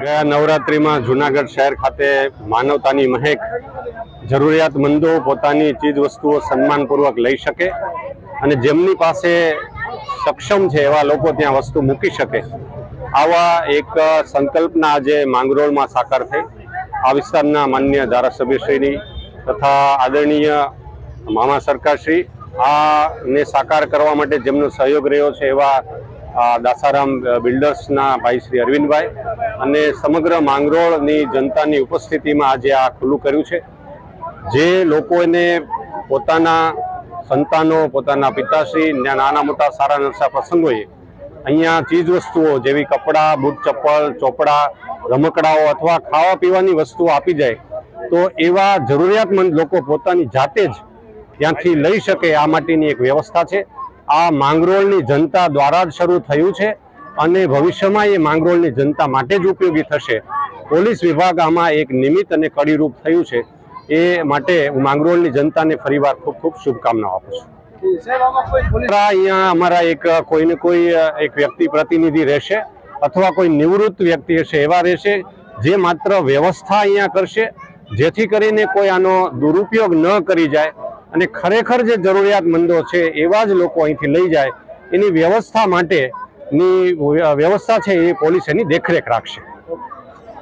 ગયા નવરાત્રિમાં જુનાગઢ શહેર ખાતે માનવતાની મહેક, જરૂરિયાતમંદો પોતાની ચીજ વસ્તુઓ સન્માનપૂર્વક લઈ શકે અને જેમની પાસે સક્ષમ છે એવા લોકો ત્યાં વસ્તુ મૂકી શકે. આવા એક સંકલ્પના આજે માંગરોળમાં સાકાર થઈ. આ વિસ્તારના માન્ય ધારાસભ્યશ્રીની તથા આદરણીય મામા સરકારશ્રી આ ને સાકાર કરવા માટે જેમનો સહયોગ રહ્યો છે એવા દાસારામ બિલ્ડર્સના ભાઈ શ્રી અરવિંદભાઈ અને સમગ્ર માંગરોળની જનતાની ઉપસ્થિતિમાં આજે આ ખુલ્લું કર્યું છે. જે લોકોને પોતાના સંતાનો, પોતાના પિતાશ્રી નાના મોટા સારા નરસા પ્રસંગોએ અહીંયા ચીજ વસ્તુઓ જેવી કપડાં, બૂટ ચપ્પલ, ચોપડા, રમકડાઓ અથવા ખાવા પીવાની વસ્તુઓ આપી જાય, તો એવા જરૂરિયાતમંદ લોકો પોતાની જાતે જ ત્યાંથી લઈ શકે આ માટેની એક વ્યવસ્થા છે. આ માંગરોળની જનતા દ્વારા જ શરૂ થયું છે. અને ભવિષ્યમાં એ માંગરોળની જનતા માટે જ ઉપયોગી થશે. પોલીસ વિભાગ આમાં એક નિમિત્ત અને કડીરૂપ થયું છે. એ માટે હું માંગરોળની જનતાને ફરીવાર ખૂબ ખૂબ શુભકામનાઓ આપું છું. અહીંયા અમારા એક કોઈને કોઈ એક વ્યક્તિ પ્રતિનિધિ રહેશે અથવા કોઈ નિવૃત્ત વ્યક્તિ હશે એવા રહેશે જે માત્ર વ્યવસ્થા અહીંયા કરશે, જેથી કરીને કોઈ આનો દુરુપયોગ ન કરી જાય અને ખરેખર જે જરૂરિયાતમંદો છે એવા જ લોકો અહીંથી લઈ જાય. એની વ્યવસ્થા માટેની વ્યવસ્થા છે એ પોલીસ એની દેખરેખ રાખશે.